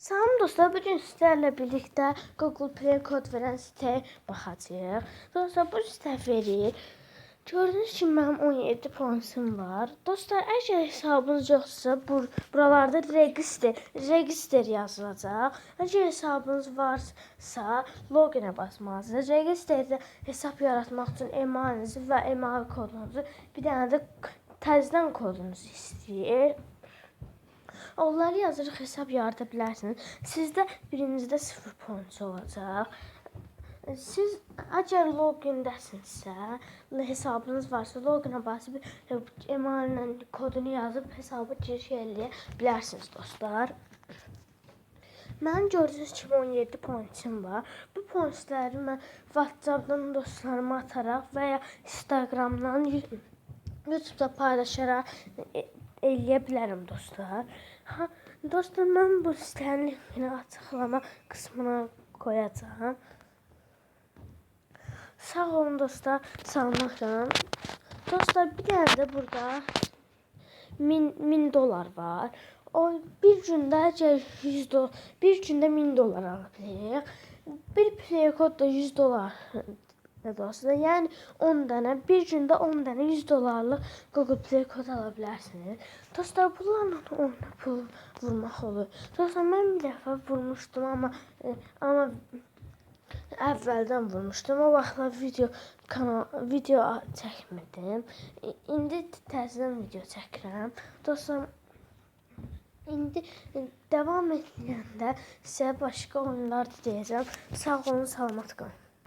Salam dostlar, bugün sizlerle birlikte Google Play kod veren siteye bakacağız. Dostlar bu site verir. Gördüğünüz kimi mənim 17 pointim var. Dostlar, əgər hesabınız yoxsa bur buralarda register, register yazılacaq. Əgər hesabınız varsa loginə basmalısınız. Registerdə hesab yaratmaq üçün emailinizi və email kodunuzu, bir dənə də təzədən kodunuzu istəyir. Onları yazırıq, hesab yarada bilərsiniz. Sizdə birinizdə 0 point olacaq. Siz əgər logindəsinizsə, hesabınız varsa loginə basıb emaillə kodunu yazıb hesaba giriş eləyə bilərsiniz dostlar. Mənim gördüyünüz kimi 17 pointim var. Bu pointləri mən WhatsApp-dan dostlarıma ataraq və ya Instagram-dan paylaşaraq eləyə bilərəm dostlar. Ha, dostlar mən bu sitenin linkini açıqlama qismına qoyacağam. Sağ olun dostlar, salmışam. Dostlar bir dənə də burada 1000 1000 dolar var. O bir gündə əgər 100 dolar, bir gündə 1000 dolar ala. Bir play kod da 100 dolar da dostlar. Yəni 10 dənə, bir gündə 10 dənə 100 dollarlıq Google Play kod ala bilərsiniz. Dostlar, bunlarla oyuna pul vurmaq olur. Dostlar, mən bir dəfə vurmuşdum, amma e, amma əvvəldən vurmuşdum. O vaxtlar video kanal video çəkmirdim. İ- İndi video çəkirəm. Dostlar, indi e, davam edəndə sizə başqa oyunlar deyəcəm. Sağ olun, salamat qalın.